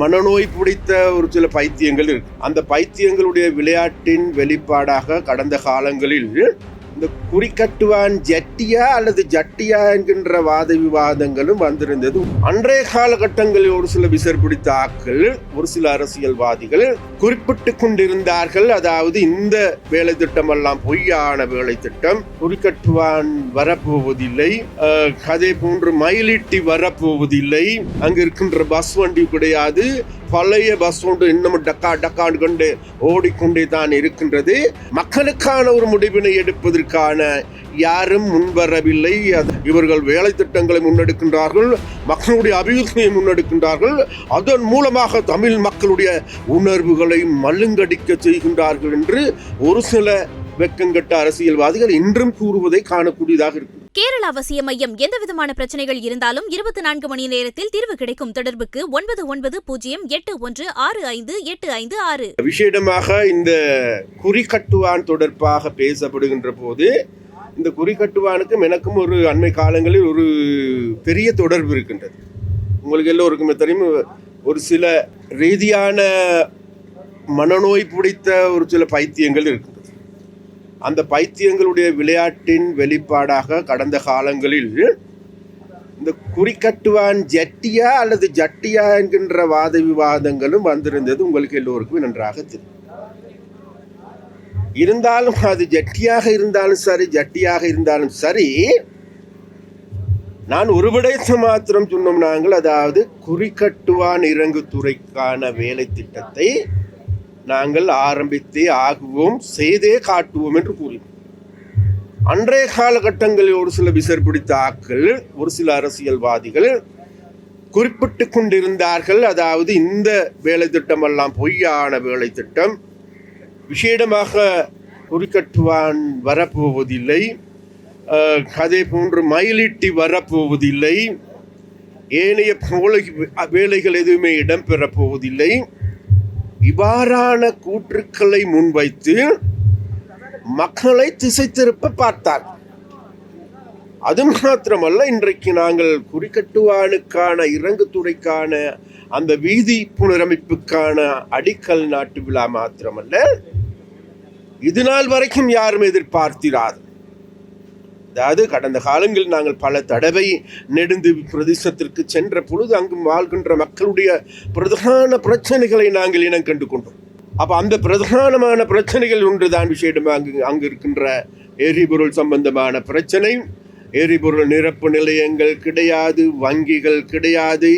மனநோய் பிடித்த ஒரு சில பைத்தியங்கள் இருக்கு. அந்த பைத்தியங்களுடைய விளையாட்டின் வெளிப்பாடாக கடந்த காலங்களில் இந்த குறிக்கட்டுவான் ஜட்டியா அல்லது ஜட்டியா என்கின்ற வாத விவாதங்களும் வந்திருந்தது. அன்றைய காலகட்டங்களில் ஒரு சில விசர் பிடித்த ஆக்கள் ஒரு சில அரசியல்வாதிகள் குறிப்பிட்டு கொண்டிருந்தார்கள். அதாவது இந்த வேலை திட்டம் எல்லாம் பொய்யான வேலை திட்டம். குறிக்கட்டுவான் வரப்போவதில்லை. அதே போன்று மயிலிட்டி வரப்போவதில்லை. அங்கு இருக்கின்ற பஸ் வண்டி கிடையாது. பழைய பஸ் ஒன்று இன்னமும் டக்கா டக்கான் கொண்டு ஓடிக்கொண்டே தான் இருக்கின்றது. மக்களுக்கான ஒரு முடிவினை எடுப்பதற்கான யாரும் முன்வரவில்லை. அது இவர்கள் வேலை திட்டங்களை முன்னெடுக்கின்றார்கள் மக்களுடைய அபிவிருத்தியை முன்னெடுக்கின்றார்கள். அதன் மூலமாக தமிழ் மக்களுடைய உணர்வுகளை மல்லுங்கடிக்க செய்கின்றார்கள் என்று ஒரு சில வெக்கங்கட்ட அரசியல்வாதிகள் இன்றும் கூறுவதை காணக்கூடியதாக இருக்கும். கேரள அவசிய மையம் எந்த விதமான பிரச்சனைகள் இருந்தாலும் இருபத்தி நான்கு மணி நேரத்தில் தீர்வு கிடைக்கும் தொடர்புக்கு ஒன்பது ஒன்பது பூஜ்ஜியம் எட்டு ஒன்று ஆறு ஐந்து எட்டு ஐந்து ஆறு. விசேடமாக இந்த குறிக்கட்டுவான் தொடர்பாக பேசப்படுகின்ற போது இந்த குறிக்கட்டுவானுக்கும் எனக்கும் ஒரு அண்மை காலங்களில் ஒரு பெரிய தொடர்பு இருக்கின்றது. உங்களுக்கு எல்லோருக்குமே தெரியும் ஒரு சில ரீதியான மனநோய் பிடித்த ஒரு சில பைத்தியங்கள் இருக்குது அந்த பைத்தியங்களுடைய விளையாட்டின் வெளிப்பாடாக கடந்த காலங்களில் இந்த குறிக்கட்டுவான் ஜட்டியா அல்லது ஜட்டியா என்கின்ற வாத விவாதங்களும் வந்திருந்தது. உங்களுக்கு எல்லோருக்கும் நன்றாக தெரியும். இருந்தாலும் அது ஜட்டியாக இருந்தாலும் சரி ஜட்டியாக இருந்தாலும் சரி நான் ஒரு விடயத்தை மாத்திரம் சொன்னோம் நாங்கள். அதாவது குறிக்கட்டுவான் இறங்கு துறைக்கான வேலை திட்டத்தை நாங்கள் ஆரம்பித்தே ஆகுவோம் செய்தே காட்டுவோம் என்று கூறினோம் அன்றைய காலகட்டங்களில் ஒரு சில விசர் பிடித்த ஆக்கள் ஒரு சில அரசியல்வாதிகள் குறிப்பிட்டு கொண்டிருந்தார்கள். அதாவது இந்த வேலை திட்டம் எல்லாம் பொய்யான வேலை திட்டம். விசேடமாக குறிக்கட்டுவான் வரப்போவதில்லை. அதே போன்று மயிலிட்டி வரப்போவதில்லை. ஏனைய போலை வேலைகள் எதுவுமே இடம்பெறப் போவதில்லை இவ்வாறான கூற்றுக்களை முன்வைத்து மக்களை திசை திருப்ப பார்த்தார். அது மாத்திரமல்ல இன்றைக்கு நாங்கள் குறிக்கட்டுவானுக்கான இறங்கு துறைக்கான அந்த வீதி புனரமைப்புக்கான அடிக்கல் நாட்டு விழா மாத்திரமல்ல இது நாள் வரைக்கும் யாரும் எதிர்பார்த்திராது. அதாவது கடந்த காலங்களில் நாங்கள் பல தடவை நெடுந்து பிரதேசத்திற்கு சென்ற பொழுது அங்கு வாழ்கின்ற மக்களுடைய பிரதான பிரச்சனைகளை நாங்கள் இனம் கண்டு கொண்டோம். அப்போ அந்த பிரதானமான பிரச்சனைகள் ஒன்றுதான் விஷயம் அங்கு அங்கு இருக்கின்ற எரிபொருள் சம்பந்தமான பிரச்சனை. எரிபொருள் நிரப்பு நிலையங்கள் கிடையாது வங்கிகள் கிடையாது.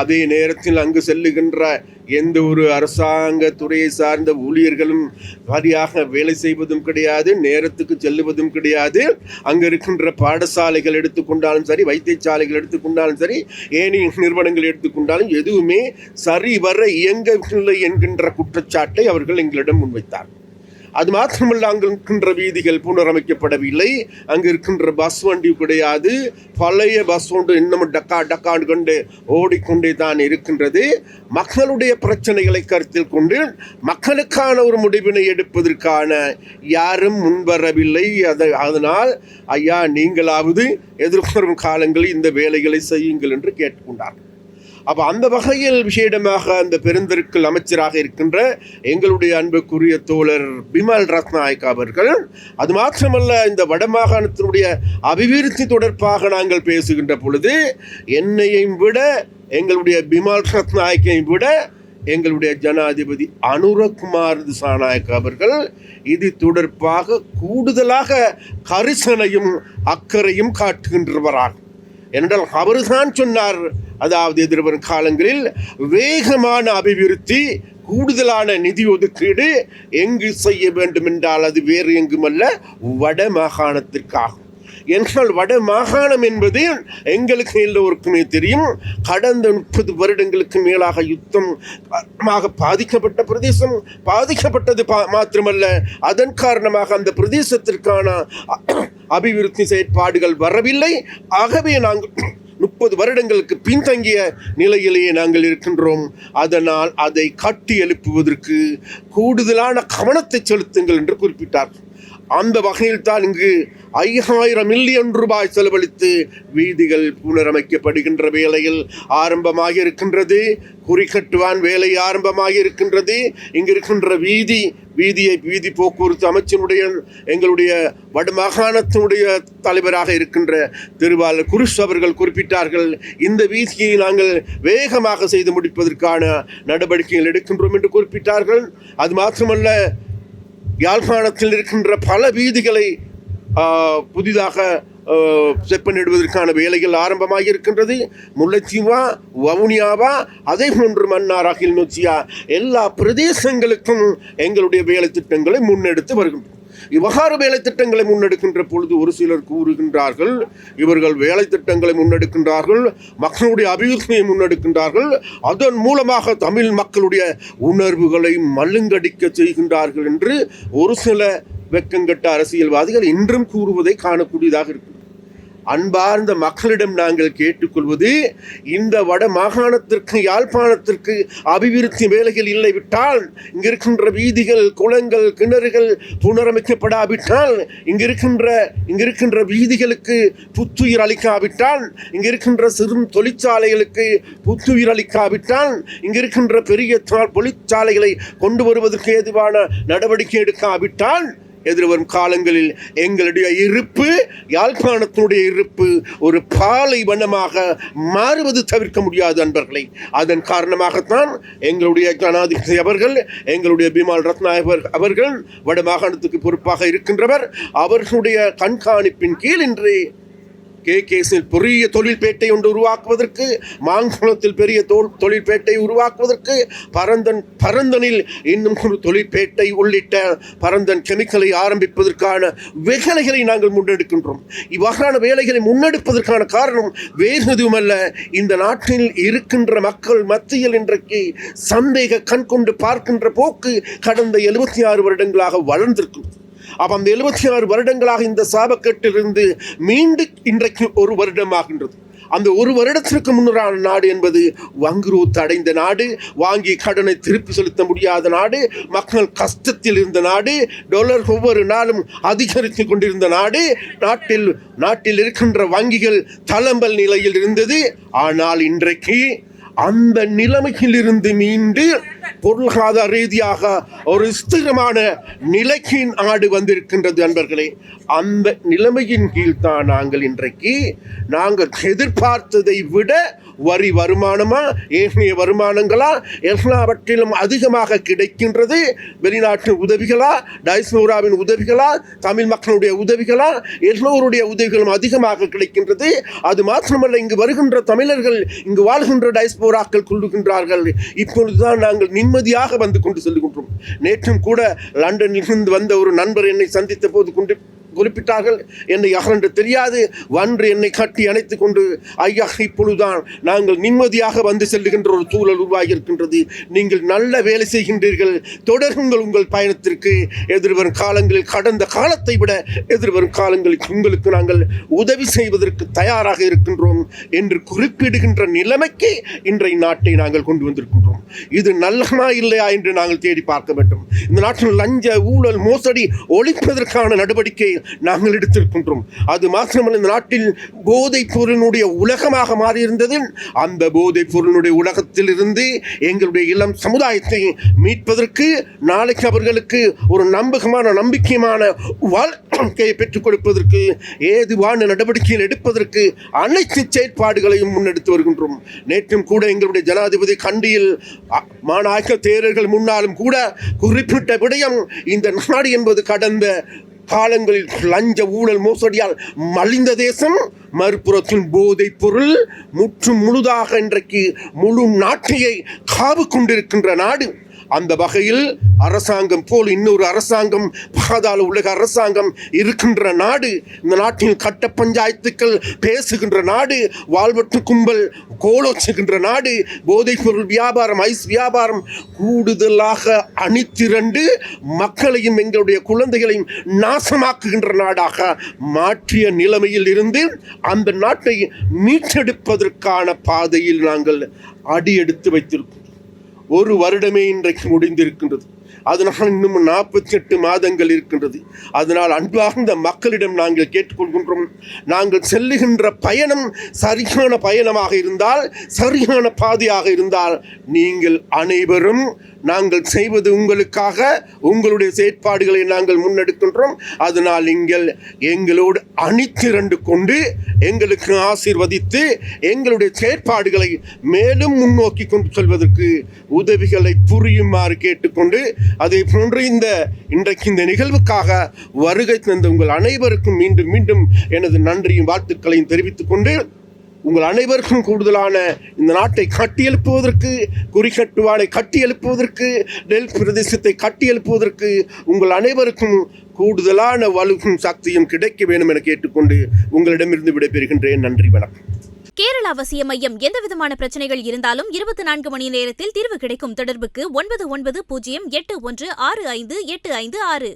அதே நேரத்தில் அங்கு செல்லுகின்ற எந்த ஒரு அரசாங்க துறையை சார்ந்த ஊழியர்களும் சரியாக வேலை செய்வதும் கிடையாது நேரத்துக்கு செல்லுவதும் கிடையாது. அங்கே இருக்கின்ற பாடசாலைகள் எடுத்துக்கொண்டாலும் சரி வைத்தியசாலைகள் எடுத்துக்கொண்டாலும் சரி ஏனைய நிறுவனங்கள் எடுத்துக்கொண்டாலும் எதுவுமே சரிவர இயங்கவில்லை என்கின்ற குற்றச்சாட்டை அவர்கள் எங்களிடம் முன்வைத்தார் அது மாத்திரமல்ல அங்கு இருக்கின்ற வீதிகள் புனரமைக்கப்படவில்லை. அங்கு இருக்கின்ற பஸ் வண்டி கிடையாது. பழைய பஸ் ஒன்று இன்னமும் டக்கா டக்கான்னு கொண்டு ஓடிக்கொண்டே தான் இருக்கின்றது. மக்களுடைய பிரச்சனைகளை கருத்தில் கொண்டு மக்களுக்கான ஒரு முடிவினை எடுப்பதற்கான யாரும் முன்வரவில்லை. அதை அதனால் ஐயா நீங்களாவது எதிர்வரும் காலங்களில் இந்த வேலைகளை செய்யுங்கள் என்று கேட்டுக்கொண்டார் அப்போ அந்த வகையில் விஷேடமாக அந்த பெருந்தெருக்கள் அமைச்சராக இருக்கின்ற எங்களுடைய அன்புக்குரிய தோழர் பிமல் ரத்நாயக் அவர்கள் அது மாத்திரமல்ல இந்த வடமாகாணத்தினுடைய அபிவிருத்தி தொடர்பாக நாங்கள் பேசுகின்ற பொழுது என்னையும் விட எங்களுடைய பிமல் ரத்நாயக்கையும் விட எங்களுடைய ஜனாதிபதி அனுரகுமார் திசாநாயக் அவர்கள் இது தொடர்பாக கூடுதலாக கரிசனையும் அக்கறையும் காட்டுகின்றவராகும் என்றால் அவர்தான் சொன்னார் அதாவது எதிர்வரும் காலங்களில் வேகமான அபிவிருத்தி கூடுதலான நிதி ஒதுக்கீடு எங்கு செய்ய வேண்டும் என்றால் அது வேறு எங்குமல்ல வட மாகாணத்திற்காகும். என்றால் வட மாகாணம் என்பது எங்களுக்கு எல்லோருக்குமே தெரியும். கடந்த முப்பது வருடங்களுக்கு மேலாக யுத்தம் காரணமாக பாதிக்கப்பட்ட பிரதேசம். பாதிக்கப்பட்டது பா- மாத்திரமல்ல அதன் காரணமாக அந்த பிரதேசத்திற்கான அபிவிருத்தி செயற்பாடுகள் வரவில்லை. ஆகவே நாங்கள் முப்பது வருடங்களுக்கு பின்தங்கிய நிலையிலேயே நாங்கள் இருக்கின்றோம். அதனால் அதை காட்டி எழுப்புவதற்கு கூடுதலான கவனத்தை செலுத்துங்கள் என்று குறிப்பிட்டார். அந்த வகையில் தான் இங்கு ஐயாயிரம் மில்லியன் ரூபாய் செலவழித்து வீதிகள் புனரமைக்கப்படுகின்ற வேலையில் ஆரம்பமாக இருக்கின்றது குறிக்கட்டுவான் வேலை ஆரம்பமாக இருக்கின்றது இங்கு இருக்கின்ற வீதி வீதியை வீதி போக்குவரத்து அமைச்சனுடைய எங்களுடைய வடமாகாணத்தினுடைய தலைவராக இருக்கின்ற திருவாளர் குருஷ் அவர்கள் குறிப்பிட்டார்கள் இந்த வீதியை நாங்கள் வேகமாக செய்து முடிப்பதற்கான நடவடிக்கைகள் எடுக்கின்றோம் என்று குறிப்பிட்டார்கள். அது மாத்திரமல்ல யாழ்ப்பாணத்தில் இருக்கின்ற பல வீதிகளை புதிதாக செப்பனிடுவதற்கான வேலைகள் ஆரம்பமாக இருக்கின்றது முல்லைத்தீவா வவுனியாவா அதே போன்று மன்னார் அகில் நொச்சியா எல்லா பிரதேசங்களுக்கும் எங்களுடைய வேலை திட்டங்களை முன்னெடுத்து வருகின்றோம் இவ்வாறு வேலை திட்டங்களை முன்னெடுக்கின்ற பொழுது ஒரு சிலர் கூறுகின்றார்கள் இவர்கள் வேலை திட்டங்களை முன்னெடுக்கின்றார்கள் மக்களுடைய அபிவிருத்தியை முன்னெடுக்கின்றார்கள் அதன் மூலமாக தமிழ் மக்களுடைய உணர்வுகளை மல்லுங்கடிக்க செய்கின்றார்கள் என்று ஒரு சில வெக்கங்கட்ட அரசியல்வாதிகள் இன்றும் கூறுவதை காணக்கூடியதாக இருக்கும் அன்பார்ந்த மக்களிடம் நாங்கள் கேட்டுக்கொள்வது இந்த வட மாகாணத்திற்கு யாழ்ப்பாணத்திற்கு அபிவிருத்தி வேலைகள் இல்லை விட்டால் இருக்கின்ற வீதிகள் குளங்கள் கிணறுகள் புனரமைக்கப்படாவிட்டால் இங்கிருக்கின்ற இருக்கின்ற வீதிகளுக்கு புத்துயிர் அளிக்காவிட்டால் இங்கிருக்கின்ற சிறு தொழிற்சாலைகளுக்கு புத்துயிர் அளிக்காவிட்டால் இங்கிருக்கின்ற பெரிய தொழிற்சாலைகளை கொண்டு வருவதற்கு ஏதுவான நடவடிக்கை எடுக்காவிட்டால் எதிர்வரும் காலங்களில் எங்களுடைய இருப்பு யாழ்ப்பாணத்தினுடைய இருப்பு ஒரு பாலைவனமாக மாறுவது தவிர்க்க முடியாது அன்பர்களை. அதன் காரணமாகத்தான் எங்களுடைய ஜனாதிபதி அவர்கள் எங்களுடைய பிமால் ரத்நாயகர் அவர்கள் வடமாகாணத்துக்கு பொறுப்பாக இருக்கின்றவர். அவர்களுடைய கண்காணிப்பின் கீழ் இன்று கே கேஸில் பெரிய தொழில்பேட்டை ஒன்று உருவாக்குவதற்கு மாங்குளத்தில் பெரிய தோல் தொழில்பேட்டை உருவாக்குவதற்கு பரந்தன் பரந்தனில் இன்னும் ஒரு தொழிற்பேட்டை உள்ளிட்ட பரந்தன் கெமிக்கலை ஆரம்பிப்பதற்கான வேலைகளை நாங்கள் முன்னெடுக்கின்றோம். இவ்வாறான வேலைகளை முன்னெடுப்பதற்கான காரணம் வேறு எதுவுமல்ல இந்த நாட்டில் இருக்கின்ற மக்கள் மத்தியில் இன்றைக்கு சந்தேக கண் கொண்டு பார்க்கின்ற போக்கு கடந்த எழுபத்தி ஆறு வருடங்களாக வளர்ந்திருக்கும். அப்போ அந்த எழுபத்தி ஆறு வருடங்களாக இந்த சாபக்கட்டிலிருந்து மீண்டு இன்றைக்கு ஒரு வருடமாகின்றது. அந்த ஒரு வருடத்திற்கு முன்னரான நாடு என்பது வங்குரூத்து அடைந்த நாடு வாங்கி கடனை திருப்பி செலுத்த முடியாத நாடு மக்கள் கஷ்டத்தில் இருந்த நாடு டொலர் ஒவ்வொரு நாளும் அதிகரித்து கொண்டிருந்த நாடு நாட்டில் நாட்டில் இருக்கின்ற வங்கிகள் தளம்பல் நிலையில் இருந்தது. ஆனால் இன்றைக்கு அந்த நிலைமையிலிருந்து மீண்டு பொருளாதார ரீதியாக ஒரு ஸ்திரமான நிலைக்கு நாடு வந்திருக்கின்றது அன்பர்களே. அந்த நிலைமையின் கீழ்தான் நாங்கள் இன்றைக்கு நாங்கள் எதிர்பார்த்ததை விட வரி வருமானமா ஏனைய வருமானங்களா எல்லாவற்றிலும் அதிகமாக கிடைக்கின்றது. வெளிநாட்டு உதவிகளா டைஸ்மோராவின் உதவிகளா தமிழ் மக்களுடைய உதவிகளா எல்லோருடைய உதவிகளும் அதிகமாக கிடைக்கின்றது. அது மாத்திரமல்ல இங்கு வருகின்ற தமிழர்கள் இங்கு வாழ்கின்ற டைஸ்போராக்கள் கொள்ளுகின்றார்கள். இப்பொழுதுதான் நாங்கள் நிம்மதியாக வந்து கொண்டு செல்கின்றோம் நேற்றும் கூட லண்டனில் இருந்து வந்த ஒரு நண்பர் என்னை சந்தித்த போது கொண்டு குறிப்பிட்டார்கள். என்னை அகன்று தெரியாது. வன்று என்னை கட்டி அணைத்து கொண்டு ஐயா இப்பொழுதுதான் நாங்கள் நிம்மதியாக வந்து செல்லுகின்ற ஒரு சூழல் உருவாகி இருக்கின்றது நீங்கள் நல்ல வேலை செய்கின்றீர்கள். தொடருங்கள் உங்கள் பயணத்திற்கு. எதிர்வரும் காலங்களில் கடந்த காலத்தை விட எதிர்வரும் காலங்களில் உங்களுக்கு நாங்கள் உதவி செய்வதற்கு தயாராக இருக்கின்றோம் என்று குறிப்பிடுகின்ற நிலைமைக்கு இன்றைய நாட்டை நாங்கள் கொண்டு வந்திருக்கின்றோம். இது நல்லமா இல்லையா என்று நாங்கள் தேடி பார்க்க வேண்டும். இந்த நாட்டில் லஞ்ச ஊழல் மோசடி ஒழிப்பதற்கான நடவடிக்கை நாங்கள் எடுத்திருக்கின்றோம். அது மாத்திரமல்ல இந்த நாட்டில் போதைப் பொருளினுடைய உலகமாக மாறியிருந்தது. அந்த போதைப் பொருளினுடைய உலகத்திலிருந்து எங்களுடைய இளம் சமுதாயத்தை மீட்பதற்கு நாளைக்கு அவர்களுக்கு ஒரு நம்பகமான நம்பிக்கையான வாழ்க்கையை பெற்றுக் கொடுப்பதற்கு ஏதுவான நடவடிக்கைகள் எடுப்பதற்கு அனைத்து செயற்பாடுகளையும் முன்னெடுத்து வருகின்றோம். நேற்றும் கூட எங்களுடைய ஜனாதிபதி கண்டியில் அ, மாநாயக்க தேரர்கள் முன்னாலும் கூட குறிப்பிட்ட விடயம் இந்த நாடு என்பது கடந்த காலங்களில் லஞ்ச ஊழல் மோசடியால் மலிந்த தேசம் மறுபுறத்தின் போதைப் பொருள் முற்றும் முழுதாக இன்றைக்கு முழு நாட்டையை காவு கொண்டிருக்கின்ற நாடு. அந்த வகையில் அரசாங்கம் போல் இன்னொரு அரசாங்கம் பாதாள உலக அரசாங்கம் இருக்கின்ற நாடு இந்த நாட்டில் கட்ட பஞ்சாயத்துக்கள் பேசுகின்ற நாடு வாழ்வற்று கும்பல் கோலோச்சுகின்ற நாடு போதைப் பொருள் வியாபாரம் ஐஸ் வியாபாரம் கூடுதலாக அணித்திரண்டு மக்களையும் எங்களுடைய குழந்தைகளையும் நாசமாக்குகின்ற நாடாக மாற்றிய நிலைமையில் இருந்து அந்த நாட்டை மீட்டெடுப்பதற்கான பாதையில் நாங்கள் அடியெடுத்து வைத்திருக்கிறோம் ஒரு வருடமே இன்றைக்கு முடிந்திருக்கின்றது. அதனால் இன்னும் நாற்பத்தி எட்டு மாதங்கள் இருக்கின்றது. அதனால் அன்பார்ந்த மக்களிடம் நாங்கள் கேட்டுக்கொள்கின்றோம். நாங்கள் செல்லுகின்ற பயணம் சரியான பயணமாக இருந்தால் சரியான பாதையாக இருந்தால் நீங்கள் அனைவரும் நாங்கள் செய்வது உங்களுக்காக உங்களுடைய செயற்பாடுகளை நாங்கள் முன்னெடுக்கின்றோம். அதனால் நீங்கள் எங்களோடு அணித்திரண்டு கொண்டு எங்களுக்கு ஆசீர்வதித்து எங்களுடைய செயற்பாடுகளை மேலும் முன்னோக்கி கொண்டு செல்வதற்கு உதவிகளை புரியுமாறு கேட்டுக்கொண்டு அதே போன்று இந்த இன்றைக்கு இந்த நிகழ்வுக்காக வருகை தந்த உங்கள் அனைவருக்கும் மீண்டும் மீண்டும் எனது நன்றியும் வாழ்த்துக்களையும் தெரிவித்துக் கொண்டு உங்கள் அனைவருக்கும் கூடுதலான இந்த நாட்டை கட்டியெழுப்புவதற்கு குறிக்கட்டுவானை கட்டியெழுப்புவதற்கு டெல் பிரதேசத்தை கட்டியெழுப்புவதற்கு உங்கள் அனைவருக்கும் கூடுதலான வலுவும் சக்தியும் கிடைக்க வேண்டும் என கேட்டுக்கொண்டு உங்களிடமிருந்து விடைபெறுகின்றேன். நன்றி வணக்கம். கேரள அவசிய மையம் எந்தவிதமான பிரச்சனைகள் இருந்தாலும் இருபத்தி நான்கு மணி நேரத்தில் தீர்வு கிடைக்கும் தொடர்புக்கு ஒன்பது ஒன்பது பூஜ்ஜியம் எட்டு ஒன்று ஆறு ஐந்து எட்டு ஐந்து ஆறு.